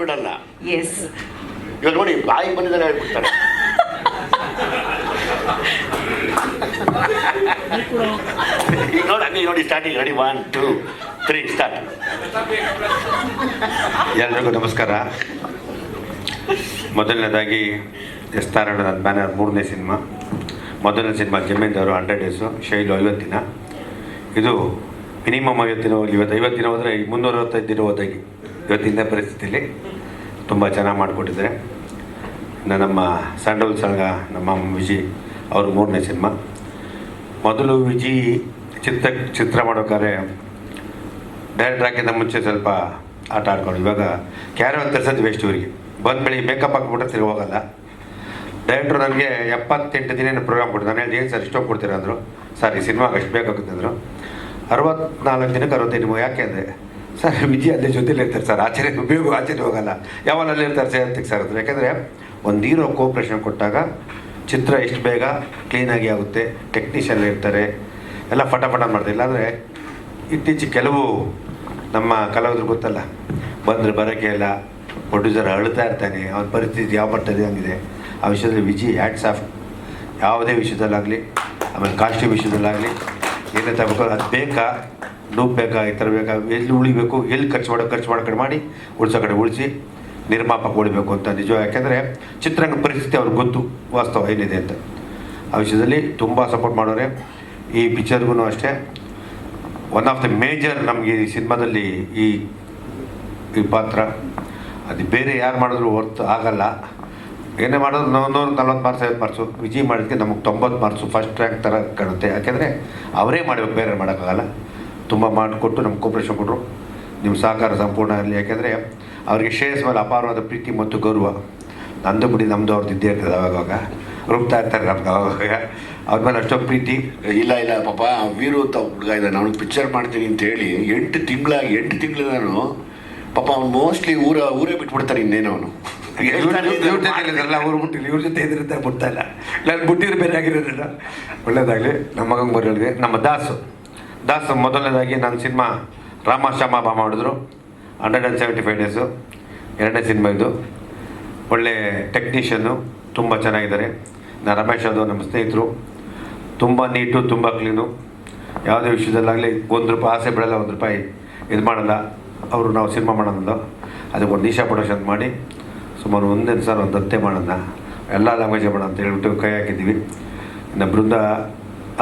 ಬಿಡಲ್ಲ. ಎಸ್ ಇವಾಗ ನೋಡಿ ಬಾಯಿಗೆ ಬಂದಿದ್ದಾರೆ ಹೇಳ್ಬಿಡ್ತಾರೆ. ಈಗ ನೋಡಿ ಹಂಗೆ ನೋಡಿ starting ready one two three start ಎಲ್ರಿಗೂ ನಮಸ್ಕಾರ. ಮೊದಲನೇದಾಗಿ ಎಸ್ ನಾರಾಯಣ ನನ್ನ ಬ್ಯಾನರ್ ಮೂರನೇ ಸಿನಿಮಾ. ಮೊದಲನೇ ಸಿನಿಮಾ ಜಮೀನ್ದಾರು ಹಂಡ್ರೆಡ್ ಡೇಸು ಶೈಲು ಐವತ್ತು ದಿನ. ಇದು ಮಿನಿಮಮ್ ಐವತ್ತಿನ ಹೋಗಿ ಇವತ್ತು ಐವತ್ತು ದಿನ ಹೋದರೆ ಮುನ್ನೂರ ಅರವತ್ತೈದು ದಿನ ಹೋದಾಗಿ. ಇವತ್ತಿನ ಪರಿಸ್ಥಿತಿಯಲ್ಲಿ ತುಂಬ ಚೆನ್ನಾಗಿ ಮಾಡಿಕೊಟ್ಟಿದ್ದಾರೆ. ಇನ್ನು ನಮ್ಮ ಸ್ಯಾಂಡಲ್ ಸಂಘ ನಮ್ಮ ವಿಜಿ ಅವರು ಮೂರನೇ ಸಿನಿಮಾ. ಮೊದಲು ವಿಜಿ ಚಿತ್ರ ಚಿತ್ರ ಮಾಡೋಕ್ಕಾದ್ರೆ ಡೈರೆಕ್ಟ್ ನಮ್ಮ ಮುಂಚೆ ಸ್ವಲ್ಪ ಆಟ ಆಡ್ಕೊಂಡು. ಇವಾಗ ಕ್ಯಾರವನ್ ತರಿಸೋದು ವೇಸ್ಟ್ ಇವರಿಗೆ. ಬಂದ ಬೆಳಿಗ್ಗೆ ಮೇಕಪ್ ಹಾಕ್ಬಿಟ್ರೆ ತಿರುಗಿ ಹೋಗಲ್ಲ. ಡೈರೆಕ್ಟ್ರು ನನಗೆ ಎಪ್ಪತ್ತೆಂಟು ದಿನ ಪ್ರೋಗ್ರಾಮ್ ಕೊಡ್ತಾರೆ ನಾನು ಹೇಳಿ ಏನು ಸರ್ ಇಷ್ಟೊಂದು ಕೊಡ್ತೀರ? ಅಂದರು. ಸರ್, ಈ ಸಿನಿಮಾಗೆ ಅಷ್ಟು ಬೇಕಾಗುತ್ತೆ ಅಂದರು. ಅರವತ್ನಾಲ್ಕು ದಿನಕ್ಕೆ ಅರವತ್ತೈದು ಯಾಕೆ ಅಂದರೆ ಸರ್ ವಿಜಯ್ ಅಲ್ಲೇ ಜೊತೆಲಿ ಇರ್ತಾರೆ ಸರ್. ಆಚಾರ್ಯ, ಬೇಗ ಆಚಾರ್ಯ ಹೋಗಲ್ಲ. ಯಾವನಲ್ಲಿ ಇರ್ತಾರೆ ಸರ್ ಅಂತಕ್ಕೆ ಸರ್ ಹತ್ರ ಯಾಕಂದರೆ ಒಂದು ಹೀರೋ ಕೋಪ್ರೇಷನ್ ಕೊಟ್ಟಾಗ ಚಿತ್ರ ಎಷ್ಟು ಬೇಗ ಕ್ಲೀನಾಗಿ ಆಗುತ್ತೆ ಟೆಕ್ನಿಷಿಯನ್ ಇರ್ತಾರೆ, ಎಲ್ಲ ಫಟಾಫಟ ಫಟ ಮಾಡ್ತಾರೆ. ಇಲ್ಲಾಂದರೆ ಇತ್ತೀಚೆಗೆ ಕೆಲವು ನಮ್ಮ ಕಲಾವಿದರು ಗೊತ್ತಲ್ಲ, ಬಂದರೆ ಬರೋಕ್ಕೆ ಇಲ್ಲ ಪ್ರೊಡ್ಯೂಸರ್ ಅಳ್ತಾ ಇರ್ತಾನೆ, ಅವನ ಪರಿಸ್ಥಿತಿ ಯಾವ ಬರ್ತದೆ ಹಂಗಿದೆ, ಆ ವಿಷಯದಲ್ಲಿ ವಿಜಿ ಹ್ಯಾಟ್ಸ್ ಆಫ್ ಯಾವುದೇ ವಿಷಯದಲ್ಲಾಗಲಿ, ಆಮೇಲೆ ಕಾಸ್ಟ್ಯೂಮ್ ವಿಷಯದಲ್ಲಾಗಲಿ, ಏನೇ ತಗೋಬೇಕು, ಅದು ಬೇಕಾ? ಡೂಬ್ ಬೇಕಾ, ಈ ಥರ ಬೇಕಾ, ಎಲ್ಲಿ ಉಳಿಬೇಕು, ಎಲ್ಲಿ ಖರ್ಚು ಮಾಡೋ ಖರ್ಚು ಮಾಡೋ ಕಡೆ ಮಾಡಿ ಉಳಿಸೋ ಕಡೆ ಉಳಿಸಿ ನಿರ್ಮಾಪಕ ಉಳಿಬೇಕು ಅಂತ ನಿಜ. ಯಾಕೆಂದರೆ ಚಿತ್ರರಂಗ ಪರಿಸ್ಥಿತಿ ಅವ್ರಿಗೆ ಗೊತ್ತು, ವಾಸ್ತವ ಏನಿದೆ ಅಂತ. ಆ ವಿಷಯದಲ್ಲಿ ತುಂಬ ಸಪೋರ್ಟ್ ಮಾಡೋರೆ. ಈ ಪಿಕ್ಚರ್ಗೂ ಅಷ್ಟೇ. ಒನ್ ಆಫ್ ದ ಮೇಜರ್ ನಮಗೆ ಈ ಸಿನಿಮಾದಲ್ಲಿ ಈ ಈ ಪಾತ್ರ. ಅದು ಬೇರೆ ಯಾರು ಮಾಡಿದ್ರು ಹೊರ್ತು ಆಗಲ್ಲ. ಏನೇ ಮಾಡಿದ್ರು ನೂರ ನಲ್ವತ್ತು ಮಾರ್ಕ್ಸ್ ಐವತ್ತು ಮಾರ್ಕ್ಸು ವಿಜಯ್ ನಮಗೆ ತೊಂಬತ್ತು ಮಾರ್ಕ್ಸು ಫಸ್ಟ್ ರ್ಯಾಂಕ್ ಥರ ಕಾಣುತ್ತೆ. ಯಾಕೆಂದರೆ ಅವರೇ ಮಾಡಬೇಕು ಬೇರೆ ಮಾಡೋಕ್ಕಾಗಲ್ಲ. ತುಂಬ ಮಾಡಿಕೊಟ್ಟು ನಮ್ಮ ಕೋಪರೇಷನ್ ಕೊಟ್ಟರು ನಿಮ್ಮ ಸಹಕಾರ ಸಂಪೂರ್ಣ ಇರಲಿ. ಯಾಕೆಂದರೆ ಅವರಿಗೆ ಶ್ರೇಯಸ್ ಮೇಲೆ ಅಪಾರವಾದ ಪ್ರೀತಿ ಮತ್ತು ಗೌರವ. ನಂದು ಬಿಡಿ ನಮ್ಮದು ಅವ್ರದ್ದು ಇದ್ದೇ ಇರ್ತದೆ ಅವಾಗವಾಗ ರೂಪ್ತಾ ಇರ್ತಾರೆ ನಮ್ಗೆ ಅವಾಗವಾಗ ಅವ್ರ ಮೇಲೆ ಅಷ್ಟೊಂದು ಪ್ರೀತಿ. ಇಲ್ಲ ಇಲ್ಲ ಪಾಪ ವೀರು ಅಂತ ಹುಡುಗ ಇದ್ದಾನೆ ನಾನು ಪಿಕ್ಚರ್ ಮಾಡ್ತೀನಿ ಅಂತ ಹೇಳಿ ಎಂಟು ತಿಂಗಳ ಎಂಟು ತಿಂಗಳು ನಾನು ಪಾಪ ಅವ್ನು ಮೋಸ್ಟ್ಲಿ ಊರ ಊರೇ ಬಿಟ್ಬಿಡ್ತಾರೆ ಇನ್ನೇನು ಅವನು. ಇವ್ರ ಜೊತೆ ಇದ್ರಲ್ಲ ಅವ್ರು ಬಿಟ್ಟಿಲ್ಲ ಇವ್ರ ಜೊತೆ ಇದ್ರಿಂದ ಬಿಡ್ತಾ ಇಲ್ಲ. ನಾನು ಬಿಟ್ಟಿದ್ರೆ ಬೇರೆ ಆಗಿರೋದಿಲ್ಲ. ಒಳ್ಳೇದಾಗಲಿ. ನಮ್ಮ ಮಗಂಗೆ ಬರೋಳಿಗೆ ನಮ್ಮ ದಾಸು. ದಾಸ್ ಮೊದಲನೇದಾಗಿ ನನ್ನ ಸಿನಿಮಾ ರಾಮ ಶ್ಯಾಮ ಮಾಡಿದ್ರು. Hundred and seventy five days ಎರಡನೇ ಸಿನಿಮಾ ಇದು. ಒಳ್ಳೆ ಟೆಕ್ನಿಷಿಯನ್ನು ತುಂಬ ಚೆನ್ನಾಗಿದ್ದಾರೆ. ನಾ ರಮೇಶ್ ಅದು ನಮ್ಮ ಸ್ನೇಹಿತರು. ತುಂಬ ನೀಟು, ತುಂಬ ಕ್ಲೀನು ಯಾವುದೇ ವಿಷಯದಲ್ಲಾಗಲಿ ಒಂದು ರೂಪಾಯಿ ಆಸೆ ಬಿಡಲ್ಲ, ಒಂದು ರೂಪಾಯಿ ಇದು ಮಾಡಲ್ಲ. ಅವರು ನಾವು ಸಿನಿಮಾ ಮಾಡೋಣ ಅದಕ್ಕೆ ಒಂದು ಈಶಾ ಪ್ರೊಡಕ್ಷನ್ ಮಾಡಿ. ಸುಮಾರು ಒಂದೇ ಸರ್ ಒಂದು ಹತ್ತೆ ಮಾಡೋಣ ಎಲ್ಲ ಲ್ಯಾಂಗ್ವೇಜ್ ಮಾಡೋಣ ಅಂತ ಹೇಳ್ಬಿಟ್ಟು ಕೈ ಹಾಕಿದ್ದೀವಿ. ಇನ್ನು Brinda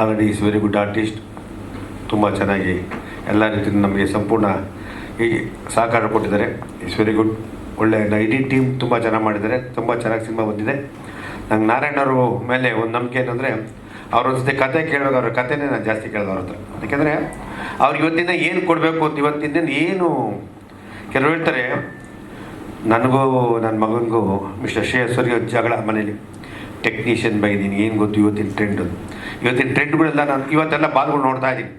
already is very good artist ತುಂಬ ಚೆನ್ನಾಗಿ ಎಲ್ಲ ರೀತಿಯಿಂದ ನಮಗೆ ಸಂಪೂರ್ಣ ಈ ಸಹಕಾರ ಕೊಟ್ಟಿದ್ದಾರೆ. ಇಟ್ಸ್ ವೆರಿ ಗುಡ್ ಒಳ್ಳೆ ಇಡೀ ಟೀಮ್ ತುಂಬ ಚೆನ್ನಾಗಿ ಮಾಡಿದ್ದಾರೆ. ತುಂಬ ಚೆನ್ನಾಗಿ ಸಿನಿಮಾ ಬಂದಿದೆ. ನಂಗೆ ನಾರಾಯಣರು ಮೇಲೆ ಒಂದು ನಂಬಿಕೆ ಏನಂದರೆ, ಅವ್ರ ಜೊತೆ ಕತೆ ಕೇಳುವಾಗ ಅವ್ರ ಕತೆನೇ ನಾನು ಜಾಸ್ತಿ ಕೇಳಿದೆ ಅವ್ರ ಹತ್ರ. ಯಾಕೆಂದರೆ ಅವ್ರಿಗೆ ಇವತ್ತಿಂದ ಏನು ಕೊಡಬೇಕು ಅಂತ ಇವತ್ತಿಂದ ಏನು ಕೆಲವರು ಹೇಳ್ತಾರೆ, ನನಗೂ ನನ್ನ ಮಗನಿಗೂ ಮಿಸ್ಟರ್ ಶ್ರೇಯಸ್ವರಿ ಜಗಳ ಮನೇಲಿ. ಟೆಕ್ನಿಷಿಯನ್ ಬಗ್ಗೆ ನೀನು ಏನು ಗೊತ್ತು ಇವತ್ತಿನ ಟ್ರೆಂಡು ಇವತ್ತಿನ ಟ್ರೆಂಡ್ಗಳೆಲ್ಲ ನಾನು ಇವತ್ತೆಲ್ಲ ಬಾಲ್ಗಳು ನೋಡ್ತಾ ಇದ್ದೀನಿ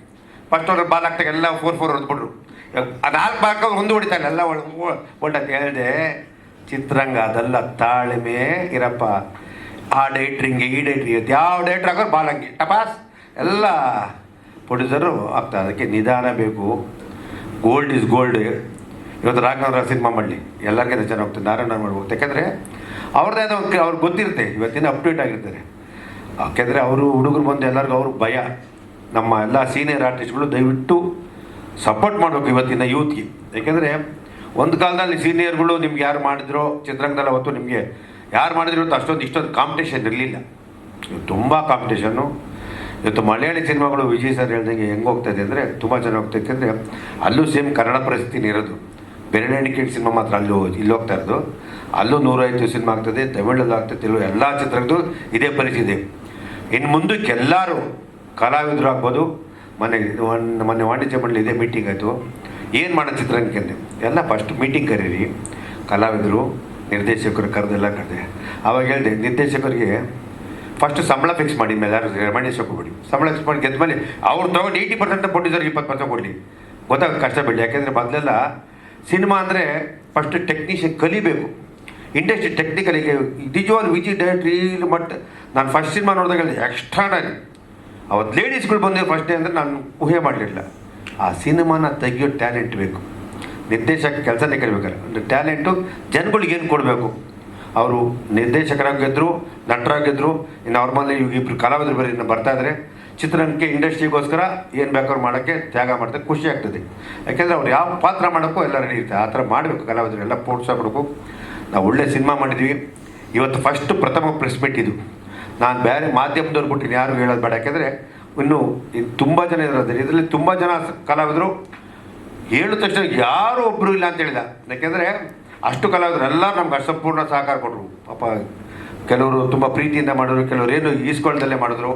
ಫಸ್ಟ್ ಅವ್ರ ಬಾಲ್ ಹಾಕ್ತಾಗ ಎಲ್ಲ ಫೋರ್ ಫೋರ್ ಹೊಡೆದ್ಬಿಟ್ರು. ಆ ನಾಲ್ಕು ಬಾಲ್ಕ ಒಂದು ಹೊಡಿತಾನೆ. ಎಲ್ಲ ಅಂತ ಹೇಳಿದೆ ಚಿತ್ರಂಗ ಅದೆಲ್ಲ ತಾಳ್ಮೆ, ಇರಪ್ಪ. ಆ ಡೈಟ್ರಿಂಗ್ ಈ ಡೈಟ್ರಿಂಗ್ ಇವತ್ತು ಯಾವ ಡೈಟ್ರ್ ಹಾಕೋರು ಬಾಲ್ ಹಂಗೆ ಟಪಾಸ್. ಎಲ್ಲ ಪ್ರೊಡ್ಯೂಸರು ಆಗ್ತಾ ಅದಕ್ಕೆ ನಿಧಾನ ಬೇಕು. ಗೋಲ್ಡ್ ಇಸ್ ಗೋಲ್ಡ್ ಇವತ್ತು ರಾಘವೇಂದ್ರ ಸಿನಿಮಾ ಮಾಡಲಿ. ಎಲ್ಲರಿಗಿಂತ ಚೆನ್ನಾಗಿ ಹೋಗ್ತದೆ. ನಾರಾಯಣ ಮಾಡ್ಬೋದು. ಯಾಕೆಂದರೆ ಅವ್ರದ್ದೇ ಅವ್ರಿಗೆ ಗೊತ್ತಿರುತ್ತೆ. ಇವತ್ತಿನ ಅಪ್ಡೇಟ್ ಆಗಿರ್ತಾರೆ. ಯಾಕೆಂದರೆ ಅವರು ಹುಡುಗರು ಬಂದು ಎಲ್ಲರಿಗೂ ಅವ್ರಿಗೆ ಭಯ. ನಮ್ಮ ಎಲ್ಲ ಸೀನಿಯರ್ ಆರ್ಟಿಸ್ಟ್ಗಳು ದಯವಿಟ್ಟು ಸಪೋರ್ಟ್ ಮಾಡಬೇಕು ಇವತ್ತಿನ ಯೂತ್ಗೆ ಏಕೆಂದರೆ ಒಂದು ಕಾಲದಲ್ಲಿ ಸೀನಿಯರ್ಗಳು ನಿಮ್ಗೆ ಯಾರು ಮಾಡಿದ್ರೋ, ಚಿತ್ರರಂಗದಲ್ಲಿ ಅವತ್ತು ನಿಮಗೆ ಯಾರು ಮಾಡಿದ್ರು ಅಂತ ಅಷ್ಟೊಂದು ಇಷ್ಟೊಂದು ಕಾಂಪಿಟೇಷನ್ ಇರಲಿಲ್ಲ. ತುಂಬ ಕಾಂಪಿಟೇಷನ್ನು ಇವತ್ತು ಮಲಯಾಳಿ ಸಿನಿಮಾಗಳು ವಿಜಯ್ ಸರ್ ಹೇಳ್ದಂಗೆ ಹೆಂಗೆ ಹೋಗ್ತಾ ಇದೆ ಅಂದರೆ ತುಂಬ ಚೆನ್ನಾಗಿ ಹೋಗ್ತಾ ಇದೆ. ಅಂದರೆ ಅಲ್ಲೂ ಸೇಮ್ ಕನ್ನಡ ಪರಿಸ್ಥಿತಿನೇ ಇರೋದು. ಬೆರಳೆಣಿಕೆಟ್ ಸಿನಿಮಾ ಮಾತ್ರ ಅಲ್ಲೂ ಇಲ್ಲಿ ಹೋಗ್ತಾ ಇರೋದು. ಅಲ್ಲೂ ನೂರೈವತ್ತು ಸಿನಿಮಾ ಆಗ್ತದೆ ತಮಿಳಲ್ಲಿ ಆಗ್ತದೆ ಎಲ್ಲ ಚಿತ್ರದ್ದು ಇದೇ ಪರಿಸ್ಥಿತಿ ಇನ್ನು ಮುಂದಕ್ಕೆ ಎಲ್ಲರೂ ಕಲಾವಿದರು ಆಗ್ಬೋದು ಮೊನ್ನೆ ಮೊನ್ನೆ ವಾಣಿಜ್ಯ ಮಂಡಳಿ ಇದೆ ಮೀಟಿಂಗ್ ಆಯಿತು ಏನು ಮಾಡೋ ಚಿತ್ರರಂಗಕ್ಕೆ ಅಂದೆ ಎಲ್ಲ ಫಸ್ಟ್ ಮೀಟಿಂಗ್ ಕರೀರಿ. ಕಲಾವಿದರು, ನಿರ್ದೇಶಕರು ಕರೆದೆಲ್ಲ ಕರೆದೆ. ಅವಾಗ ಹೇಳಿದೆ, ನಿರ್ದೇಶಕರಿಗೆ ಫಸ್ಟ್ ಸಂಬಳ ಫಿಕ್ಸ್ ಮಾಡಿ ಮೇಲೆ ಯಾರು ರೆಮಂಡೇಶನ್ ಕೊಡಿ. ಸಂಬಳ ಫಿಕ್ಸ್ ಮಾಡಿ ಗೆದ್ದ ಮೇಲೆ ಅವ್ರು ತೊಗೊಂಡು ಏಯ್ಟಿ ಪರ್ಸೆಂಟ್ ಕೊಟ್ಟಿದ್ದಾರೆ ಇಪ್ಪತ್ತು ಪರ್ಸೆಂಟ್ ಕೊಡಲಿ. ಗೊತ್ತಾಗ ಕಷ್ಟ ಬಿಡಿ ಯಾಕೆಂದರೆ ಮೊದಲೆಲ್ಲ ಸಿನಿಮಾ ಅಂದರೆ ಫಸ್ಟ್ ಟೆಕ್ನಿಷಿಯನ್ ಕಲಿಬೇಕು. ಇಂಡಸ್ಟ್ರಿ ಟೆಕ್ನಿಕಲಿಗೆ ನಿಜವಾದ ವಿಜಿ ಡೈರೆಕ್ಟ್ರಿ ಮಟ್ಟ ನಾನು ಫಸ್ಟ್ ಸಿನಿಮಾ ನೋಡಿದಾಗ ಎಕ್ಸ್ಟ್ರಾ ಎಕ್ಸ್ಟ್ರಾಡರಿ ಅವತ್ತು ಲೇಡೀಸ್ಗಳು ಬಂದಿರೋ ಫಸ್ಟ್ ಡೇ ಅಂದರೆ ನಾನು ಊಹೆ ಮಾಡಲಿಲ್ಲ. ಆ ಸಿನಿಮಾನ ತೆಗಿಯೋ ಟ್ಯಾಲೆಂಟ್ ಬೇಕು. ನಿರ್ದೇಶಕ ಕೆಲಸನೇ ಕಲಿಬೇಕಾರೆ ಟ್ಯಾಲೆಂಟು ಜನಗಳಿಗೆ ಏನು ಕೊಡಬೇಕು? ಅವರು ನಿರ್ದೇಶಕರಾಗಿದ್ದರು ನಟರಾಗಿದ್ದರು ಇನ್ನು ಅವ್ರ ಮೇಲೆ ಇವಾಗ ಇಬ್ರು ಕಲಾವಿದರು ಬರೀ ಬರ್ತಾ ಚಿತ್ರರಂಗಕ್ಕೆ ಇಂಡಸ್ಟ್ರಿಗೋಸ್ಕರ ಏನು ಬೇಕಾದ್ರು ಮಾಡೋಕ್ಕೆ ತ್ಯಾಗ ಮಾಡ್ತಾರೆ, ಖುಷಿ ಆಗ್ತದೆ. ಯಾಕೆಂದರೆ ಅವ್ರು ಯಾವ ಪಾತ್ರ ಮಾಡೋಕ್ಕೂ ಎಲ್ಲ ರೆಡಿ ಇರ್ತಾರೆ. ಆ ಥರ ಮಾಡಬೇಕು ಕಲಾವಿದರು ಎಲ್ಲ ಪ್ರೋತ್ಸಾಹ ನಾವು ಒಳ್ಳೆ ಸಿನಿಮಾ ಮಾಡಿದ್ವಿ ಇವತ್ತು ಫಸ್ಟ್ ಪ್ರಥಮ ಪ್ರೆಸ್ ಮೀಟ್ ಇದು. ನಾನು ಬೇರೆ ಮಾಧ್ಯಮದವ್ರು ಬಿಟ್ಟು ಯಾರು ಹೇಳೋದು ಬೇಡ. ಯಾಕೆಂದರೆ ಇನ್ನು ತುಂಬ ಜನ ಇದ್ದಾರೆ ಇದರಲ್ಲಿ ತುಂಬ ಜನ ಕಲಾವಿದರು. ಹೇಳಿದ ತಕ್ಷಣ ಯಾರು ಒಬ್ಬರು ಇಲ್ಲ ಅಂತ ಹೇಳಿದ ಯಾಕೆಂದರೆ ಅಷ್ಟು ಕಲಾವಿದರು, ಎಲ್ಲರೂ ನಮ್ಗೆ ಅಸಂಪೂರ್ಣ ಸಹಕಾರ ಕೊಟ್ಟರು ಪಾಪ ಕೆಲವರು ತುಂಬ ಪ್ರೀತಿಯಿಂದ ಮಾಡಿದ್ರು, ಕೆಲವರು ಏನು ಈಸ್ಕೊಳ್ದಲ್ಲೇ ಮಾಡಿದ್ರು.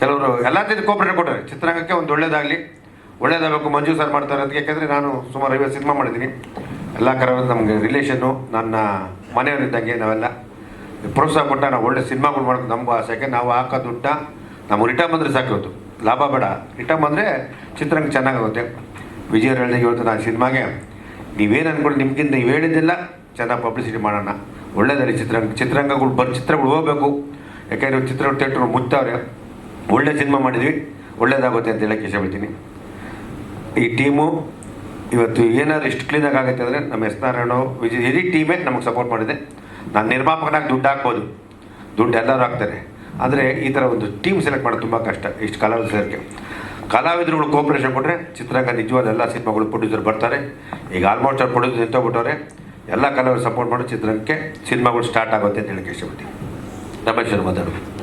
ಕೆಲವರು ಎಲ್ಲ ಜೊತೆ ಕೋಪರೇಟ್ ಕೊಟ್ಟರು ಚಿತ್ರರಂಗಕ್ಕೆ ಒಂದು ಒಳ್ಳೇದಾಗಲಿ, ಒಳ್ಳೇದಾಗಬೇಕು, ಮಂಜು ಸರ್ ಮಾಡ್ತಾರೆ ಅಂತ. ಯಾಕೆಂದರೆ ನಾನು ಸುಮಾರು ಐವತ್ತು ಸಿನಿಮಾ ಮಾಡಿದ್ದೀನಿ. ಎಲ್ಲ ಕರೆ ನಮಗೆ ರಿಲೇಷನ್ನು ನನ್ನ ಮನೆಯವರಿದ್ದಂಗೆ ನಾವೆಲ್ಲ. ಪ್ರೋತ್ಸಾಹ ಕೊಟ್ಟ ನಾವು ಒಳ್ಳೆ ಸಿನಿಮಾಗಳು ಮಾಡೋದು ನಮಗೂ ಆಸೆ. ಯಾಕೆ ನಾವು ಹಾಕೋ ದುಡ್ಡ ನಮ್ಮ ರಿಟರ್ನ್ ಬಂದರೆ ಸಾಕು ಲಾಭ ಬೇಡ. ರಿಟರ್ನ್ ಬಂದರೆ ಚಿತ್ರರಂಗ ಚೆನ್ನಾಗಾಗುತ್ತೆ. ವಿಜಯ್ ಹೇಳಿದಾಗ ಇವತ್ತು ನಾನು ಸಿನಿಮಾಗೆ ನೀವೇನು ಅಂದ್ಕೊಂಡು ನಿಮ್ಗಿಂತ ನೀವು ಹೇಳಿದ್ದಿಲ್ಲ. ಚೆನ್ನಾಗಿ ಪಬ್ಲಿಸಿಟಿ ಮಾಡೋಣ. ಒಳ್ಳೇದಲ್ಲಿ ಚಿತ್ರರಂಗ. ಚಿತ್ರರಂಗಗಳು ಬರ್, ಚಿತ್ರಗಳು ಹೋಗಬೇಕು. ಯಾಕೆಂದರೆ ಚಿತ್ರ ಥಿಯೇಟ್ರ್ ಮುಚ್ಚವ್ರೆ. ಒಳ್ಳೆ ಸಿನಿಮಾ ಮಾಡಿದ್ವಿ. ಒಳ್ಳೇದಾಗುತ್ತೆ ಅಂತ ಹೇಳಕ್ಕೆ ಇಷ್ಟಪಡ್ತೀನಿ. ಈ ಟೀಮು ಇವತ್ತು ಏನಾದರೂ ಇಷ್ಟು ಕ್ಲೀನಾಗಿ ಆಗುತ್ತೆ ಅಂದರೆ ನಮ್ಮ ಎಸ್ ನಾರಾಯಣ ವಿಜಯ್ ಇಡೀ ಟೀಮೇ ನಮಗೆ ಸಪೋರ್ಟ್ ಮಾಡಿದೆ. ನಾನು ನಿರ್ಮಾಪಕನಾಗಿ ದುಡ್ಡು ಹಾಕ್ಬೋದು. ದುಡ್ಡು ಎಲ್ಲರೂ ಹಾಕ್ತಾರೆ. ಆದರೆ ಈ ಥರ ಒಂದು ಟೀಮ್ ಸೆಲೆಕ್ಟ್ ಮಾಡೋದು ತುಂಬ ಕಷ್ಟ. ಇಷ್ಟು ಕಲಾವಿದರಿಗೆ. ಕಲಾವಿದರುಗಳು ಕೋಪರೇಷನ್ ಕೊಟ್ಟರೆ ಚಿತ್ರರಂಗ ನಿಜವಾದ ಎಲ್ಲ ಸಿನಿಮಾಗಳು ಪ್ರೊಡ್ಯೂಸರ್ ಬರ್ತಾರೆ. ಈಗ ಆಲ್ಮೋಸ್ಟ್ ಅವ್ರು ಪ್ರೊಡ್ಯೂಸರ್ ನಿಂತೋಗ್ಬಿಟ್ಟವ್ರೆ. ಎಲ್ಲ ಕಲಾವಿದರು ಸಪೋರ್ಟ್ ಮಾಡೋ ಚಿತ್ರರಂಗಕ್ಕೆ ಸಿನಿಮಾಗಳು ಸ್ಟಾರ್ಟ್ ಆಗುತ್ತೆ ಅಂತ ಹೇಳಕ್ಕೆ ಇಷ್ಟಪಡ್ತೀನಿ ಅವ್ರು ಮಾತಾಡೋದು